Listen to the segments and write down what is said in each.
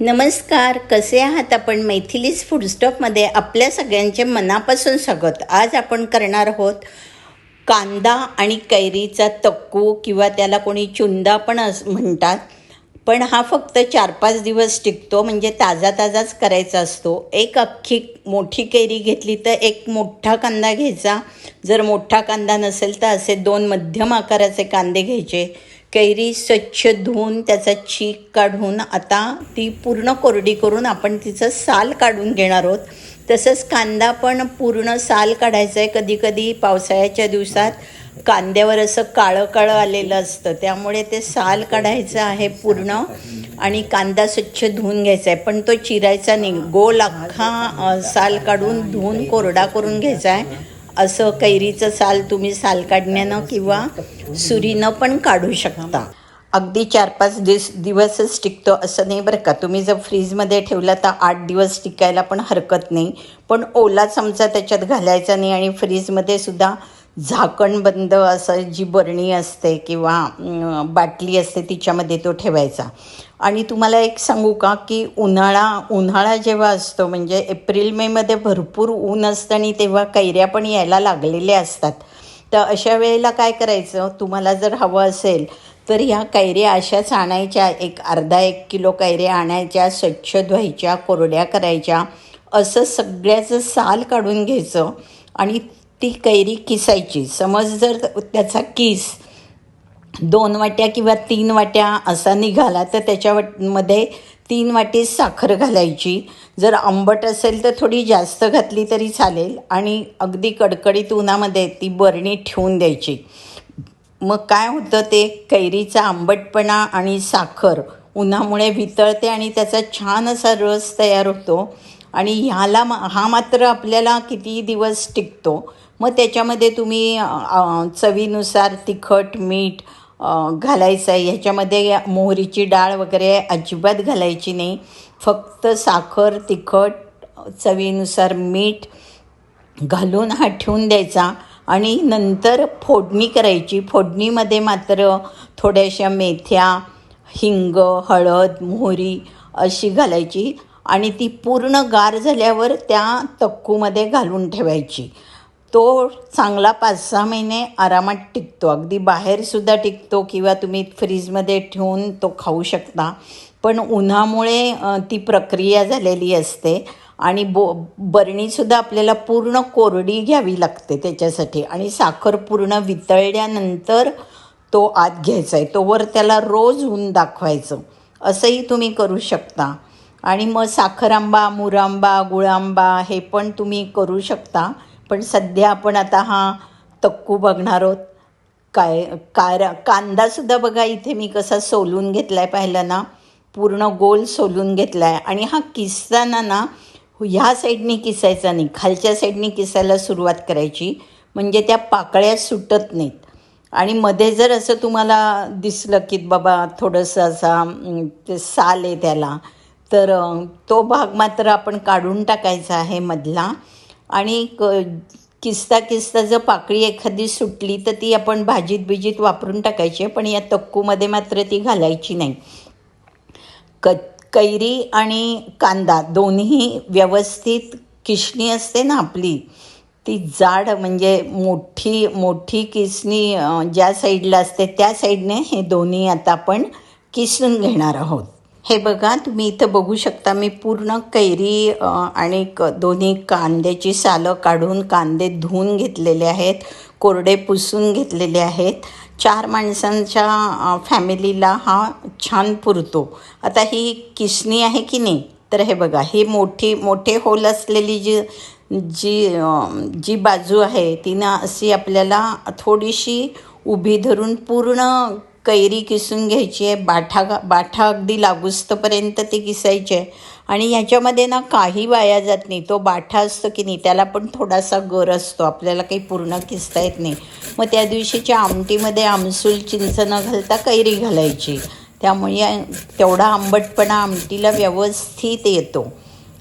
नमस्कार कसे आहात आपण? मैथिलीज फूडस्टॉपमध्ये आपल्या सगळ्यांचे मनापासून स्वागत. आज आपण करणार आहोत कांदा आणि कैरीचा तक्कू किंवा त्याला कोणी चुंदा पण अस म्हणतात. पण हा फक्त चार पाच दिवस टिकतो म्हणजे ताजा ताजाच करायचा असतो. एक अख्खी मोठी कैरी घेतली तर एक मोठा कांदा घ्यायचा. जर मोठा कांदा नसेल तर असे दोन मध्यम आकाराचे कांदे घ्यायचे. कैरी स्वच्छ धुवून त्याचा चीक काढून आता ती पूर्ण कोरडी करून आपण तिचं साल काढून घेणार आहोत. तसंच कांदा पण पूर्ण साल काढायचं आहे कधीकधी पावसाळ्याच्या दिवसात कांद्यावर असं काळं काळं आलेलं असतं. त्यामुळे ते साल काढायचं आहे पूर्ण आणि कांदा स्वच्छ धुवून घ्यायचा आहे पण तो चिरायचा नाही. गोल अख्खा साल काढून धुवून कोरडा करून घ्यायचा आहे असं कैरीचं साल तुम्ही साल काढण्यानं किंवा सुरीनं पण काढू शकता. अगदी चार पाच दिवस दिवसच टिकतो असं नाही बरं का. तुम्ही जर फ्रीजमध्ये ठेवला तर आठ दिवस टिकायला पण हरकत नाही. पण ओला चमचा त्याच्यात घालायचा नाही आणि फ्रीजमध्ये सुद्धा झाकणबंद असं जी बरणी असते किंवा बाटली असते तिच्यामध्ये तो ठेवायचा. आणि तुम्हाला एक सांगू का की उन्हाळा उन्हाळा जेव्हा असतो म्हणजे एप्रिल मेमध्ये भरपूर ऊन असतं आणि तेव्हा कैऱ्या पण यायला लागलेल्या असतात. तर अशा वेळेला काय करायचं? तुम्हाला जर हवं असेल तर ह्या कैऱ्या अशाच आणायच्या. एक अर्धा एक किलो कैऱ्या आणायच्या स्वच्छ धुवायच्या कोरड्या करायच्या. असं सगळ्याचं साल काढून घ्यायचं. आणि ती कैरी किसायची. समज जर त्याचा किस दोन वाट्या किंवा तीन वाट्या असा निघाला तर त्याच्यामध्ये तीन वाटी साखर घालायची. जर आंबट असेल तर थोडी जास्त घातली तरी चालेल आणि अगदी कडकडीत उन्हामध्ये ती बरणी ठेवून द्यायची. मग काय होतं ते? कैरीचा आंबटपणा आणि साखर उन्हामुळे वितळते आणि त्याचा छान असा रस तयार होतो. आणि ह्याला मा हा मात्र आपल्याला किती दिवस टिकतो? मग त्याच्यामध्ये तुम्ही चवीनुसार तिखट मीठ घालायचं आहे. ह्याच्यामध्ये मोहरीची डाळ वगैरे अजिबात घालायची नाही. फक्त साखर तिखट चवीनुसार मीठ घालून हा ठेवून द्यायचा. आणि नंतर फोडणी करायची. फोडणीमध्ये मात्र थोड्याशा मेथ्या हिंग हळद मोहरी अशी घालायची. आणि ती पूर्ण गार झाल्यावर त्या तक्कूमध्ये घालून ठेवायची. तो चांगला पाच सहा महिने आरामात टिकतो. अगदी बाहेरसुद्धा टिकतो किंवा तुम्ही फ्रीजमध्ये ठेवून तो खाऊ शकता. पण उन्हामुळे ती प्रक्रिया झालेली असते आणि बो बरणीसुद्धा आपल्याला पूर्ण कोरडी घ्यावी लागते त्याच्यासाठी आणि साखर पूर्ण वितळल्यानंतर तो आत घ्यायचा आहे. तोवर त्याला रोज ऊन दाखवायचं. असंही तुम्ही करू शकता. आणि मग साखर आंबा मुरांबा गुळांबा हे पण तुम्ही करू शकता. पण सध्या आपण आता हा तक्कू बघणार आहोत. काय कार कांदासुद्धा बघा इथे मी कसा सोलून घेतला आहे पाहिलं ना पूर्ण गोल सोलून घेतला आहे आणि हा किसताना ना ह्या साईडनी किसायचा नाही. खालच्या साईडनी किसायला सुरुवात करायची. म्हणजे त्या पाकळ्या सुटत नाहीत. आणि मध्ये जर असं तुम्हाला दिसलं की बाबा थोडंसं असा ते साल आहे त्याला तर तो भाग मात्र आपण काढून टाकायचा आहे मधला. आणि क किस्ता किस्ता जर पाकळी एखादी सुटली तर ती आपण भाजीत बिजीत वापरून टाकायची आहे पण या तक्कूमध्ये मात्र ती घालायची नाही. क कैरी आणि कांदा दोन्ही व्यवस्थित किसणी असते ना आपली ती जाड म्हणजे मोठी मोठी किसणी ज्या साईडला असते त्या साईडने हे दोन्ही आता आपण किसून घेणार आहोत. हे बघा तुम्ही इथं बघू शकता मी पूर्ण कैरी आणि क दोन्ही कांद्याची सालं काढून कांदे धुवून घेतलेले आहेत कोरडे पुसून घेतलेले आहेत. चार माणसांच्या फॅमिलीला हा छान पुरतो. आता ही किसणी आहे की नाही? तर हे बघा ही मोठी मोठे होल असलेली जी जी जी बाजू आहे तिनं अशी आपल्याला थोडीशी उभी धरून पूर्ण कैरी किसून घ्यायची आहे बाठा बाठा अगदी लागूस्तपर्यंत ते किसायचे आहे. आणि ह्याच्यामध्ये ना काही वाया जात नाही. तो बाठा असतो की नाही त्याला पण थोडासा गर असतो. आपल्याला काही पूर्ण किसता येत नाही. मग त्या दिवशीच्या आमटीमध्ये आमसूल चिंच न घालता कैरी घालायची. त्यामुळे तेवढा आंबटपणा आमटीला व्यवस्थित येतो.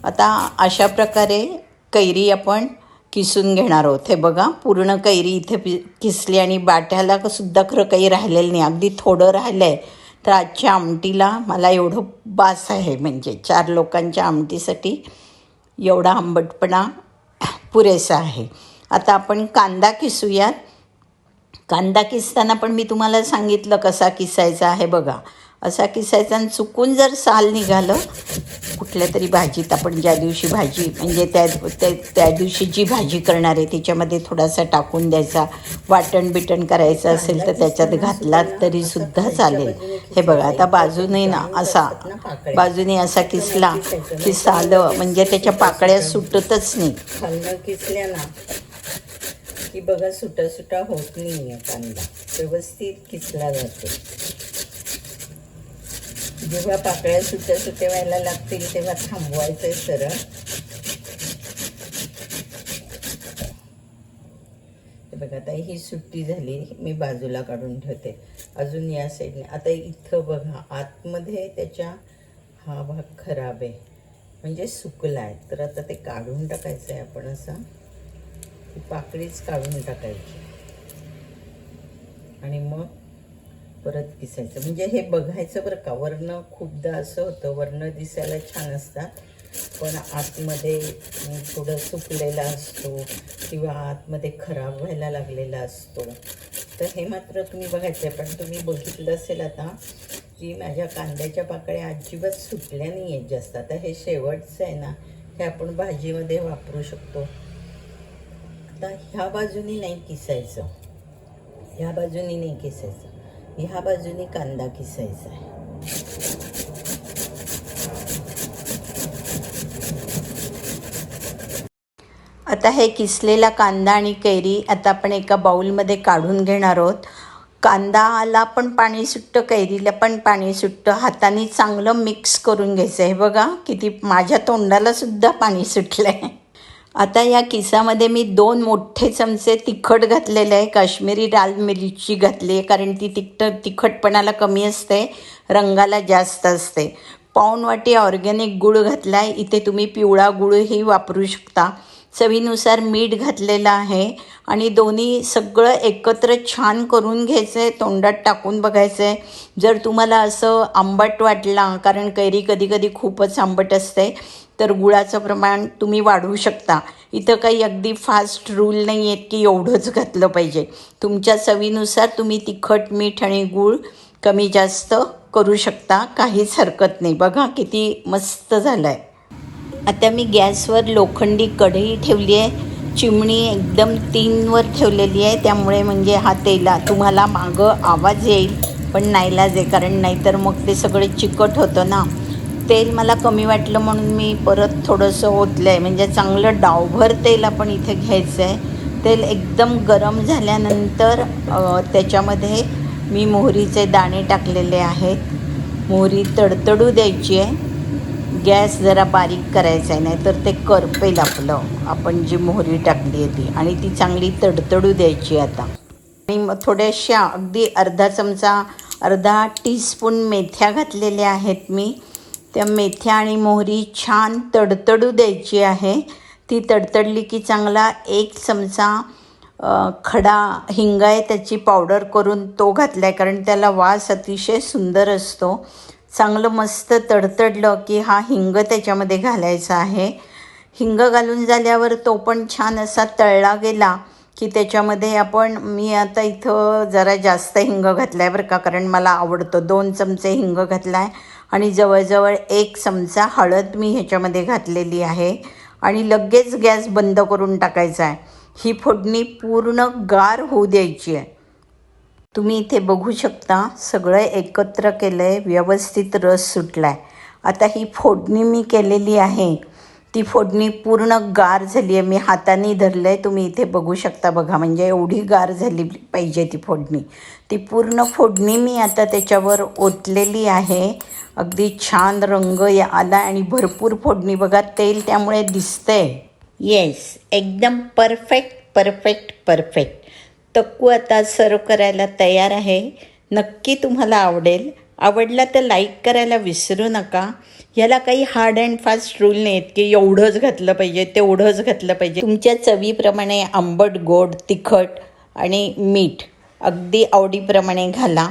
आता अशा प्रकारे कैरी आपण किसून घेणार आहोत. हे बघा पूर्ण कैरी इथे पि किसली आणि बाट्याला सुद्धा खरं काही राहिलेलं नाही. अगदी थोडं राहिलं आहे तर आजच्या आमटीला मला एवढं बास आहे म्हणजे चार लोकांच्या आमटीसाठी एवढा आंबटपणा पुरेसा आहे. आता आपण कांदा किसूयात. कांदा किसताना पण मी तुम्हाला सांगितलं कसा किसायचा आहे बघा. असा किसायचा आणि चुकून जर साल निघालं कुठल्या तरी भाजीत आपण ज्या दिवशी भाजी म्हणजे त्या त्या त्या दिवशी जी भाजी करणार आहे त्याच्यामध्ये थोडासा टाकून द्यायचा वाटण बिटण करायचं असेल तर त्याच्यात घातलात तरीसुद्धा चालेल. हे बघा आता बाजूने ना असा बाजूने असा किसला की सालं म्हणजे त्याच्या पाकळ्या सुटतच नाही. किसल्या ना की बघा सुटा सुटा होत नाही आहे कांदा. व्यवस्थित किसला जातो. जेव्हा पाकळ्या सुट्या सुट्या व्हायला लागतील तेव्हा थांबवायचं सरळ. बघा आता ही सुट्टी झाली मी बाजूला काढून ठेवते. अजून या साईडने आता इथं बघा आतमध्ये त्याच्या हा भाग खराब आहे. म्हणजे सुकला आहे तर आता ते काढून टाकायचं आहे आपण असा. ती पाकळीच काढून टाकायची. आणि मग परत किसायचं म्हणजे हे बघायचं बरं का वर्ण खूपदा असं होतं वर्ण दिसायला छान असतात पण आतमध्ये थोडं सुकलेला असतो किंवा आतमध्ये खराब व्हायला लागलेला असतो. तर हे मात्र तुम्ही बघायचं आहे पण तुम्ही बघितलं असेल आता की माझ्या कांद्याच्या पाकळ्या अजिबात सुटल्या नाही आहेत जास्त. आता हे शेवटचं आहे ना हे आपण भाजीमध्ये वापरू शकतो. आता ह्या बाजूनी नाही किसायचं. ह्या बाजूनी नाही किसायचं. ह्या बाजूने कांदा किसायचा आहे. आता हे किसलेला कांदा आणि कैरी आता आपण एका बाऊलमध्ये काढून घेणार आहोत. कांदाला पण पाणी सुटतं कैरीला पण पाणी सुटतं. हाताने चांगलं मिक्स करून घ्यायचं आहे. बघा किती माझ्या तोंडाला सुद्धा पाणी सुटलं आहे आता या किसामध्ये मी दोन मोठे चमचे तिखट घातलेले आहे. काश्मीरी लाल मिरची घातली आहे कारण ती तिखट तिखटपणाला कमी असते रंगाला जास्त असते. पाऊण वाटी ऑर्गॅनिक गूळ घातला आहे इथे तुम्ही पिवळा गूळही वापरू शकता. चवीनुसार मीठ घातलेलं आहे आणि दोन्ही सगळं एकत्र छान करून घ्यायचं आहे तोंडात टाकून बघायचं. आहे जर तुम्हाला असं आंबट वाटला कारण कैरी कधी कधी खूपच आंबट असते तर गुळाचं प्रमाण तुम्ही वाढवू शकता. इथं काही अगदी फास्ट रूल नाही आहेत की एवढंच घातलं पाहिजे. तुमच्या चवीनुसार तुम्ही तिखट मीठ आणि गूळ कमी जास्त करू शकता. काहीच हरकत नाही. बघा किती मस्त झालं आहे आता मी गॅसवर लोखंडी कढई ठेवली आहे. चिमणी एकदम तीनवर ठेवलेली आहे. त्यामुळे म्हणजे हा तेला तुम्हाला मागं आवाज येईल पण नाईलाज आहे. कारण नाहीतर मग ते सगळे चिकट होतं ना. तेल मला कमी वाटलं म्हणून मी परत थोडंसं ओतलं आहे म्हणजे चांगलं डावभर तेल आपण इथे घ्यायचं आहे तेल एकदम गरम झाल्यानंतर त्याच्यामध्ये मी मोहरीचे दाणे टाकलेले आहेत. मोहरी तडतडू द्यायची आहे. गॅस जरा बारीक करायचा आहे नाही तर ते करपेल आपलं. आपण जी मोहरी टाकली आहे ती. आणि ती चांगली तडतडू द्यायची आता. आणि मग थोड्याशा अगदी अर्धा चमचा अर्धा टीस्पून मेथ्या घातलेल्या आहेत मी. त्या मेथ्या आणि मोहरी छान तडतडू द्यायची आहे. ती तडतडली की चांगला एक चमचा खडा हिंग आहे त्याची पावडर करून तो घातला आहे कारण त्याला वास अतिशय सुंदर असतो. चांगलं मस्त तडतडलं की हा हिंग त्याच्यामध्ये घालायचा आहे. हिंग घालून झाल्यावर तो पण छान असा तळला गेला. की त्याच्यामध्ये आपण मी आता इथं जरा जास्त हिंग घातला आहे बरं का कारण मला आवडतं. दोन चमचे हिंग घातला आहे आणि जवळजवळ एक चमचा हळद मी ह्याच्यामध्ये घातलेली आहे. आणि लगेच गॅस बंद करून टाकायचा आहे. ही फोडणी पूर्ण गार होऊ द्यायची आहे. तुम्ही इथे बघू शकता सगळं एकत्र केलं आहे व्यवस्थित रस सुटला आहे आता ही फोडणी मी केलेली आहे. ती फोडणी पूर्ण गार झाली आहे. मी हाताने धरलं आहे तुम्ही इथे बघू शकता बघा. म्हणजे एवढी गार झाली पाहिजे ती फोडणी. ती पूर्ण फोडणी मी आता त्याच्यावर ओतलेली आहे. अगदी छान रंग या आला आणि भरपूर फोडणी. बघा तेल त्यामुळे दिसतंय. येस एकदम परफेक्ट परफेक्ट परफेक्ट तक्कू आता सर्व करायला तयार आहे. नक्की तुम्हाला आवडेल. आवडला तर लाईक करायला विसरू नका. ह्याला काही हार्ड अँड फास्ट रूल नाहीत की एवढंच घातलं पाहिजे तेवढंच घातलं पाहिजे. तुमच्या चवीप्रमाणे आंबट गोड तिखट आणि मीठ अगदी आवडीप्रमाणे घाला.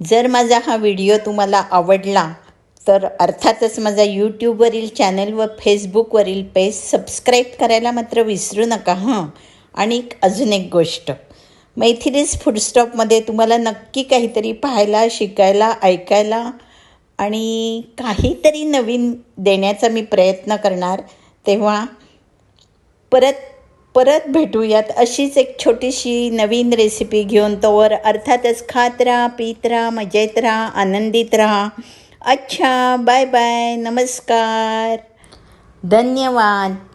जर माझा हा व्हिडिओ तुम्हाला आवडला तर अर्थातच माझा यूट्यूबवरील चॅनल व फेसबुकवरील पेज सबस्क्राईब करायला मात्र विसरू नका हां. आणि अजून एक गोष्ट. मैथिलीस फूडस्टॉपमध्ये तुम्हाला नक्की काहीतरी पाहायला शिकायला ऐकायला आणि काहीतरी नवीन देण्याचा मी प्रयत्न करणार. तेव्हा परत परत भेटूयात अशीच एक छोटीशी नवीन रेसिपी घेऊन तोवर अर्थातच खात राहा पीत राहा मजेत राहा आनंदित राहा. अच्छा बाय बाय नमस्कार. धन्यवाद.